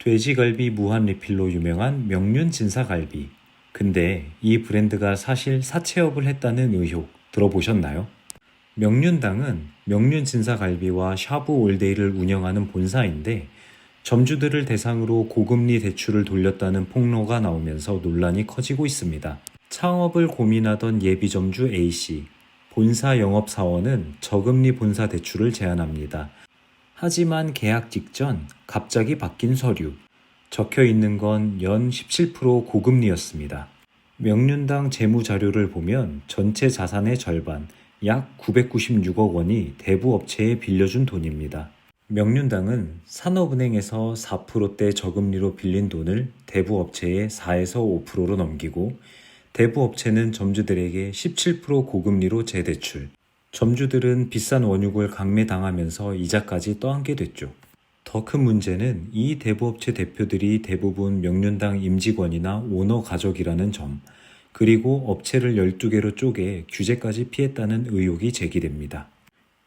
돼지갈비 무한 리필로 유명한 명륜 진사갈비. 근데 이 브랜드가 사실 사채업을 했다는 의혹 들어보셨나요? 명륜당은 명륜 진사갈비와 샤브 올데이를 운영하는 본사인데 점주들을 대상으로 고금리 대출을 돌렸다는 폭로가 나오면서 논란이 커지고 있습니다. 창업을 고민하던 예비 점주 A씨, 본사 영업사원은 저금리 본사 대출을 제안합니다. 하지만 계약 직전 갑자기 바뀐 서류. 적혀 있는 건 연 17% 고금리였습니다. 명륜당 재무 자료를 보면 전체 자산의 절반, 약 996억 원이 대부 업체에 빌려준 돈입니다. 명륜당은 산업은행에서 4%대 저금리로 빌린 돈을 대부 업체에 4에서 5%로 넘기고 대부 업체는 점주들에게 17% 고금리로 재대출. 점주들은 비싼 원육을 강매당하면서 이자까지 떠안게 됐죠. 더 큰 문제는 이 대부업체 대표들이 대부분 명륜당 임직원이나 오너 가족이라는 점, 그리고 업체를 12개로 쪼개 규제까지 피했다는 의혹이 제기됩니다.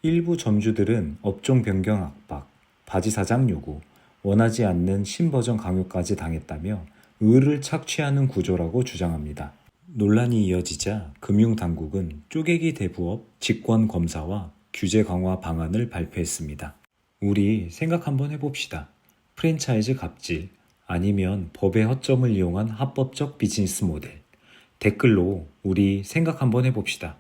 일부 점주들은 업종 변경 압박, 바지 사장 요구, 원하지 않는 신버전 강요까지 당했다며 의를 착취하는 구조라고 주장합니다. 논란이 이어지자 금융당국은 쪼개기 대부업 직권 검사와 규제 강화 방안을 발표했습니다. 우리 생각 한번 해봅시다. 프랜차이즈 갑질 아니면 법의 허점을 이용한 합법적 비즈니스 모델. 댓글로 우리 생각 한번 해봅시다.